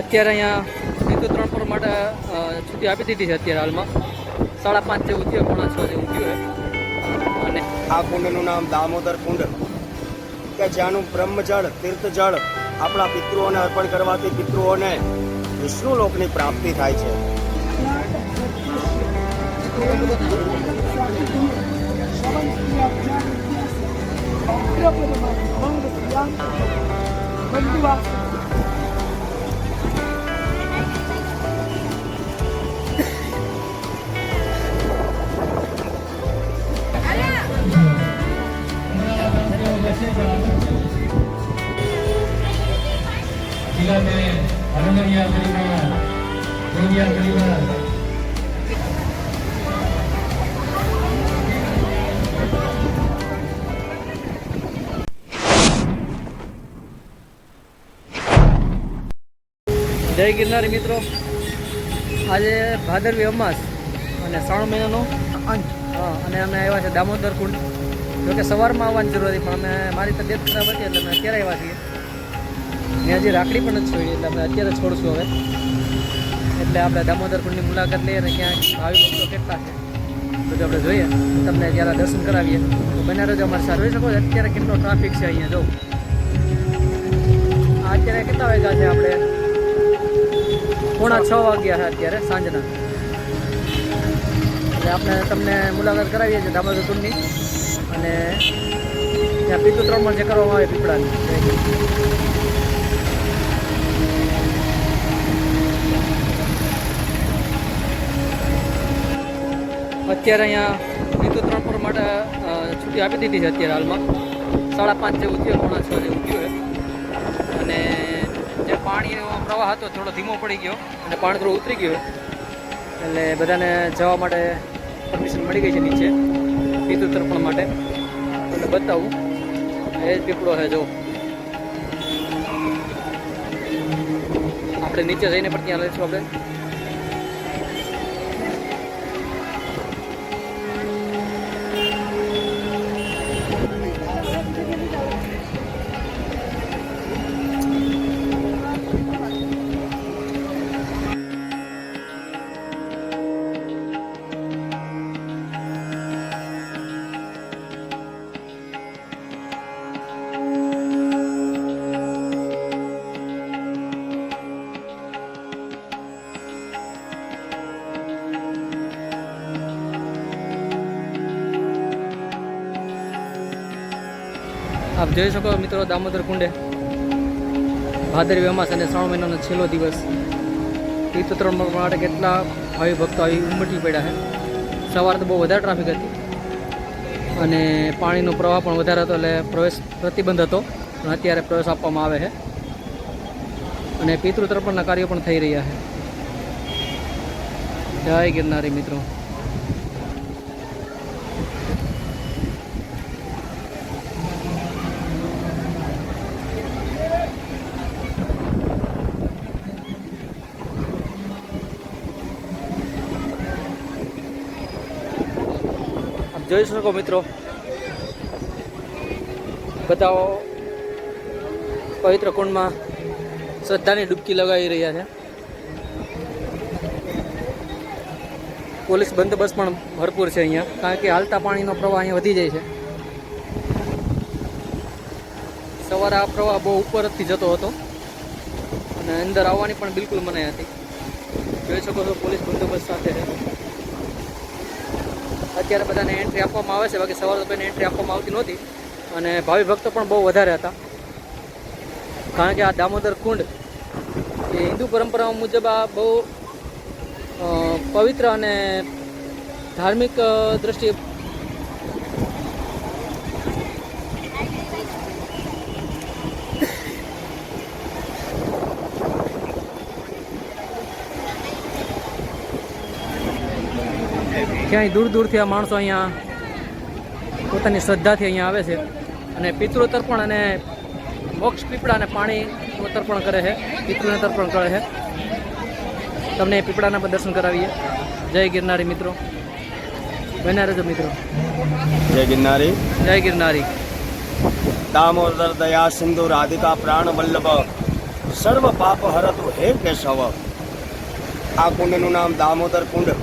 અત્યારે અહીંયા સીધું ત્રણ પર માટે છૂટી આપી દીધી છે અત્યારે હાલમાં. સાડા પાંચ જેવું થયું પોણા છ જેવું થયું અને આ કુંડનું નામ દામોદર કુંડ. કે જ્યાંનું બ્રહ્મજળ તીર્થજળ આપણા પિતૃઓને અર્પણ કરવાથી પિતૃઓને વિષ્ણુ લોકની પ્રાપ્તિ થાય છે. જિલ્લાને હનુમરિયા પરિવાર ગોરિયા પરિવાર જય ગિરનારી મિત્રો. આજે ભાદરવી અમાસ અને શ્રાવણ મહિનાનો અંત. અને અમે આવ્યા છે દામોદર કુંડ. જોકે સવારમાં આવવાની જરૂર હતી, પણ અમે મારી તબિયત ખરાબ હતી એટલે અમે અત્યારે આવ્યા છીએ. ને હજી રાખડી પણ નથી છોડી, એટલે આપણે અત્યારે છોડશું હવે. એટલે આપણે દામોદર કુંડની મુલાકાત લઈએ અને ક્યાં ભાવિ ભક્તો કેટલા છે. બધું આપણે જોઈએ, તમને જ્યારે દર્શન કરાવીએ. તો બન્યા રહેજો અમારે સારું, જોઈ શકો અત્યારે કેટલો ટ્રાફિક છે અહીંયા, જો. અત્યારે કેટલા વાગ્યા છે આપણે? પોણા છ વાગ્યા છે અત્યારે, સાંજના. એટલે આપણે તમને મુલાકાત કરાવીએ છીએ દામોદર કુંડની અને ત્યાં પીતું ત્રણમાં જે કરવામાં આવે, પીપળાની. અત્યારે અહીંયા પીતું ત્રણ પર માટે છુટ્ટી છૂટી આપી દીધી છે અત્યારે હાલમાં. સાડા પાંચ જેવું થયું, પોણા છ જેવું થયું અને જે પાણીનો પ્રવાહ હતો, થોડો ધીમો પડી ગયો, અને પાણી થોડું ઉતરી ગયું એટલે બધાને જવા માટે પરમિશન મળી ગઈ છે નીચે, વિદ્યુત તર્પણ માટે. એટલે બતાવું. એ જ પીપળો છે, જો. આપણે નીચે જઈને પણ ત્યાં લઈશું આપણે. આપ જોઈ શકો મિત્રો દામોદર કુંડે. ભાદરવી અમાસ અને શ્રાવણ મહિનાનો છેલ્લો દિવસ. તીર્થત્રણ માટે કેટલા ભાવિ ભક્તો આવી ઉમટી પડ્યા છે. સવારે તો બહુ વધારે ટ્રાફિક હતી. અને પાણીનો પ્રવાહ પણ વધારે હતો એટલે પ્રવેશ પ્રતિબંધ હતો. પણ અત્યારે પ્રવેશ આપવામાં આવે છે. અને પિતૃતર્પણના કાર્યો પણ થઈ રહ્યા છે. જય ગિરનારી મિત્રો. જોઈ શકો મિત્રો. બતાવો. પવિત્ર કુંડમાં શ્રદ્ધાની ડૂબકી લગાવી રહ્યા છે. પોલીસ બંદોબસ્ત પણ ભરપૂર છે અહીંયા, કારણ કે હાલતા પાણીનો પ્રવાહ અહીંયા વધી જાય છે. સવારે આ પ્રવાહ બહુ ઉપરથી જતો હતો અને અંદર આવવાની પણ બિલકુલ મનાઈ હતી. જોઈ શકો છો પોલીસ બંદોબસ્ત સાથે છે. અત્યારે બધાને એન્ટ્રી આપવામાં આવે છે, બાકી સવારે કોઈને એન્ટ્રી આપવામાં આવતી નહોતી. અને ભાવિ ભક્તો પણ બહુ વધારે હતા. કારણ કે આ દામોદર કુંડ એ હિન્દુ પરંપરા મુજબ આ બહુ પવિત્ર અને ધાર્મિક દ્રષ્ટિએ ક્યાંય દૂર દૂરથી આ માણસો અહીંયા પોતાની શ્રદ્ધાથી અહીંયા આવે છે અને પિતૃ તર્પણ અને મોક્ષ પીપળાને પાણી તર્પણ કરે છે પિતૃને તર્પણ કરે છે. તમને પીપળાના પણ દર્શન કરાવીએ. જય ગિરનારી મિત્રો. બન્યા રહેજો મિત્રો. જય ગિરનારી. જય ગિરનારી. દામોદર દયા સિંધુ રાધિકા પ્રાણ વલ્લભ. સર્વ પાપ હરતુ હે કેશવ. આ કુંડનું નામ દામોદર કુંડ.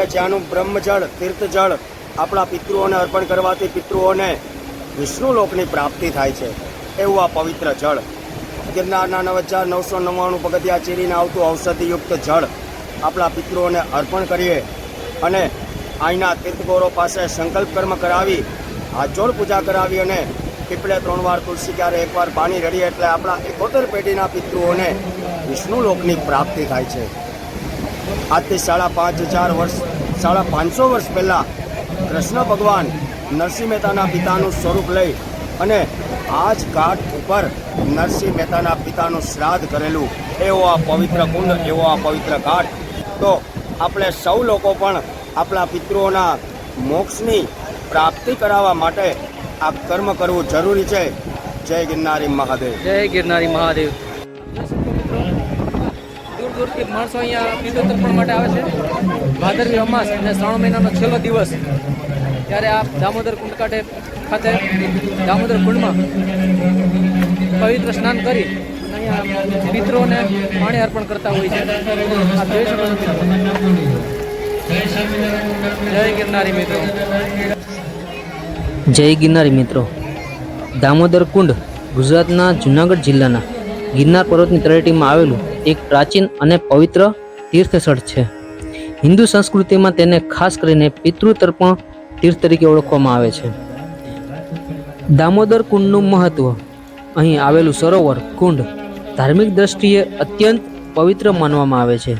કે જ્યાંનું બ્રહ્મજળ, તીર્થજળ આપણા પિતૃઓને અર્પણ કરવાથી પિતૃઓને વિષ્ણુ લોકની પ્રાપ્તિ થાય છે. એવું આ પવિત્ર જળ. ગિરનારના નવ હજાર નવસો નવ્વાણું પગથિયા ચીરીને આવતું ઔષધિયુક્ત જળ આપણા પિતૃઓને અર્પણ કરીએ અને અહીંના તીર્થગોરો પાસે સંકલ્પ કર્મ કરાવી હાથજોડ પૂજા કરાવી અને પીપળે ત્રણ વાર તુલસી ક્યારે એકવાર પાણી રડીએ એટલે આપણા એકોતેર પેઢીના પિતૃઓને વિષ્ણુ લોકની પ્રાપ્તિ થાય છે. આજથી સાડા પાંચ હજાર વર્ષ, સાડા પાંચસો વર્ષ પહેલાં કૃષ્ણ ભગવાન નરસિંહ મહેતાના પિતાનું સ્વરૂપ લઈ અને આ જ ઘાટ ઉપર નરસિંહ મહેતાના પિતાનું શ્રાદ્ધ કરેલું. એવો આ પવિત્ર કુંડ, એવો આ પવિત્ર ઘાટ. તો આપણે સૌ લોકો પણ આપણા પિતૃઓના મોક્ષની પ્રાપ્તિ કરાવવા માટે આ કર્મ કરવું જરૂરી છે. જય ગિરનારી મહાદેવ. જય ગિરનારી મહાદેવ. દૂરથી માણસો અહીંયા પિતૃ તર્પણ માટે આવે છે. ભાદરવી અમાસ અને શ્રાવણ મહિનાનો છેલ્લો દિવસ ત્યારે આ દામોદર કુંડ કાંઠે ખાતે દામોદર કુંડમાં પવિત્ર સ્નાન કરી અહીંયા પિતૃઓને પાણી અર્પણ કરતા હોય છે. મિત્રો. જય ગિરનારી મિત્રો. જય ગિરનારી મિત્રો. દામોદર કુંડ ગુજરાતના જુનાગઢ જિલ્લાના ગિરનાર પર્વતની તળેટીમાં આવેલું એક પ્રાચીન અને પવિત્ર તીર્થસ્થળ છે. હિન્દુ સંસ્કૃતિમાં તેને ખાસ કરીને પિતૃતર્પણ તીર્થ તરીકે ઓળખવામાં આવે છે. દામોદર કુંડનું મહત્વ. અહીં આવેલું સરોવર કુંડ ધાર્મિક દ્રષ્ટિએ અત્યંત પવિત્ર માનવામાં આવે છે.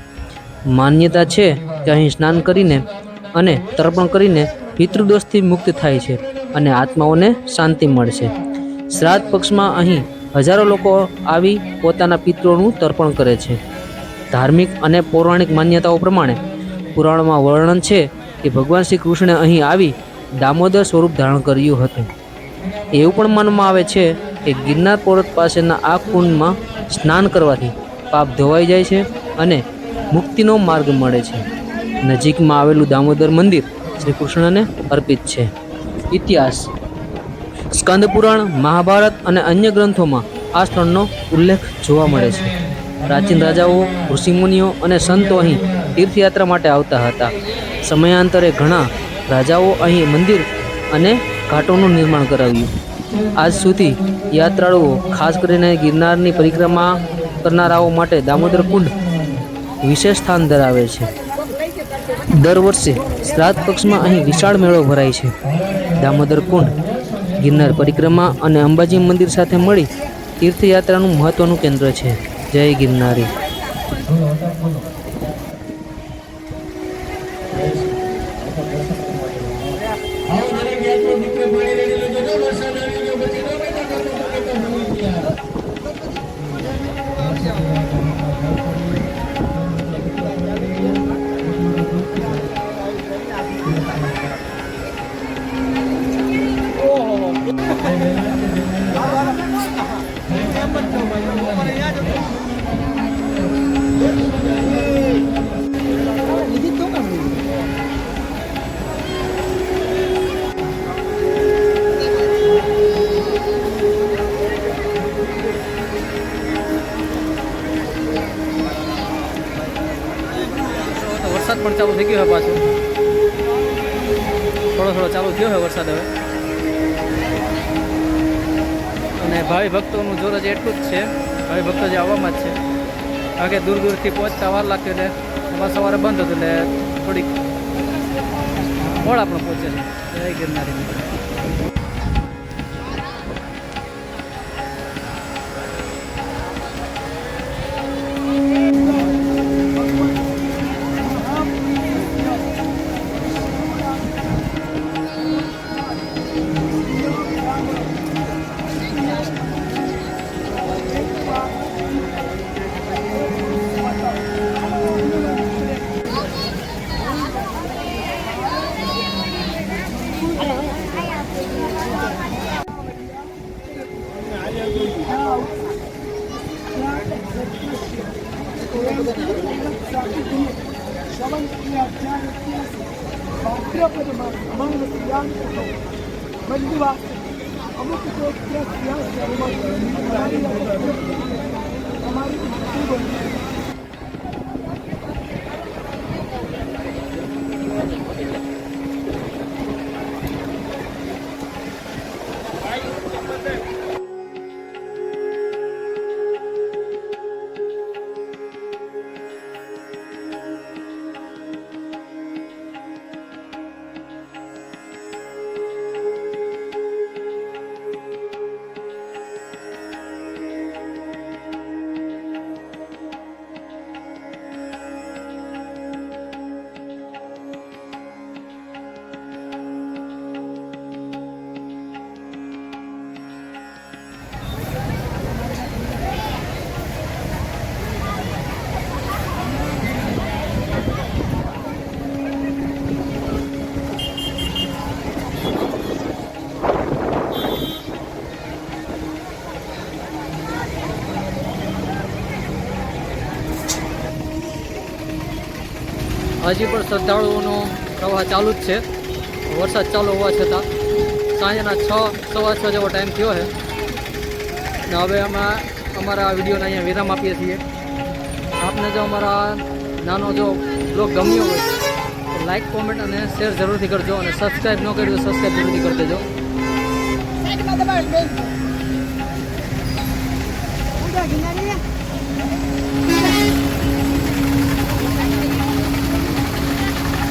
માન્યતા છે કે અહીં સ્નાન કરીને અને તર્પણ કરીને પિતૃદોષથી મુક્ત થાય છે અને આત્માઓને શાંતિ મળશે. શ્રાદ્ધ પક્ષમાં અહીં હજારો લોકો આવી પોતાના પિત્રોનું તર્પણ કરે છે. ધાર્મિક અને પૌરાણિક માન્યતાઓ પ્રમાણે પુરાણમાં વર્ણન છે કે ભગવાન શ્રી કૃષ્ણે અહીં આવી દામોદર સ્વરૂપ ધારણ કર્યું હતું. એવું પણ માનવામાં આવે છે કે ગિરનાર પર્વત પાસેના આ કુંડમાં સ્નાન કરવાથી પાપ ધોવાઈ જાય છે અને મુક્તિનો માર્ગ મળે છે. નજીકમાં આવેલું દામોદર મંદિર શ્રી કૃષ્ણને અર્પિત છે. ઇતિહાસ સ્કંદ પુરાણ મહાભારત અને અન્ય ગ્રંથોમાં આ સ્થળનો ઉલ્લેખ જોવા મળે છે. પ્રાચીન રાજાઓ, ઋષિમુનિઓ અને સંતો અહીં તીર્થયાત્રા માટે આવતા હતા. સમયાંતરે ઘણા રાજાઓ અહીં મંદિર અને ઘાટોનું નિર્માણ કરાવ્યું. આજ સુધી યાત્રાળુઓ ખાસ કરીને ગિરનારની પરિક્રમા કરનારાઓ માટે દામોદર કુંડ વિશેષ સ્થાન ધરાવે છે. દર વર્ષે શ્રાદ્ધ પક્ષમાં અહીં વિશાળ મેળો ભરાય છે. દામોદર કુંડ ગિરનાર પરિક્રમા અને અંબાજી મંદિર સાથે મળી તીર્થયાત્રાનું મહત્વનું કેન્દ્ર છે. જય ગિરનારી. આવો વરસાદ પણ ચાલુ થઈ ગયો હવે પાછો. થોડો થોડો ચાલુ થયો છે વરસાદ હવે. અને ભાવિ ભક્તોનું જોર જ એટલું જ છે. ભાવિ ભક્તો જે આવવામાં જ છે. કારણ કે દૂર દૂરથી પહોંચતા વાર લાગતી એટલે સવાર સવારે બંધ હતું એટલે થોડીક મોડા પણ પહોંચે છે. જય ગિરનારી Obrigado. હજી પણ શ્રદ્ધાળુઓનો પ્રવાહ ચાલુ જ છે. વરસાદ ચાલુ હોવા છતાં સાંજના છ, સવા છ જેવો ટાઈમ થયો છે. ને હવે અમે અમારા આ વિડીયોને અહીંયા વિરામ આપીએ છીએ. આપને જો અમારા નાનો જો બ્લોગ ગમ્યો હોય તો લાઇક કોમેન્ટ અને શેર જરૂરથી કરજો અને સબસ્ક્રાઈબ ન કર્યું સબસ્ક્રાઈબ જરૂરથી કરી દેજો.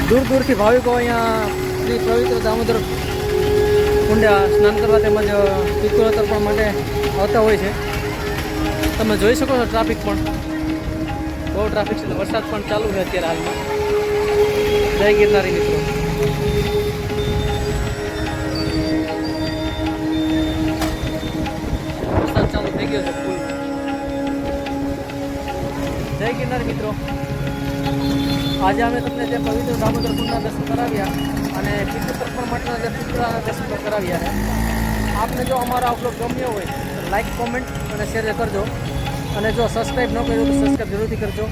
દૂર દૂરથી ભાવિકો અહીંયા શ્રી પવિત્ર દામોદર કુંડા સ્નાન કરવા તેમજ પિત્તોળ તર્પણ માટે આવતા હોય છે. તમે જોઈ શકો છો ટ્રાફિક પણ. બહુ ટ્રાફિક છે વરસાદ પણ ચાલુ છે અત્યારે હાલમાં. જય ગિરનારી મિત્રો. આજે અમે તમને જે પવિત્ર દામોદર કુંડના દર્શન કરાવ્યા અને પિતૃતર્પણ માટેના જે પિતૃના દર્શન કરાવ્યા આપને જો અમારા બ્લોગ ગમ્યો હોય તો લાઇક કોમેન્ટ અને શેર કરજો. અને જો સબસ્ક્રાઈબ ન કર્યું તો સબસ્ક્રાઈબ જરૂરથી કરજો.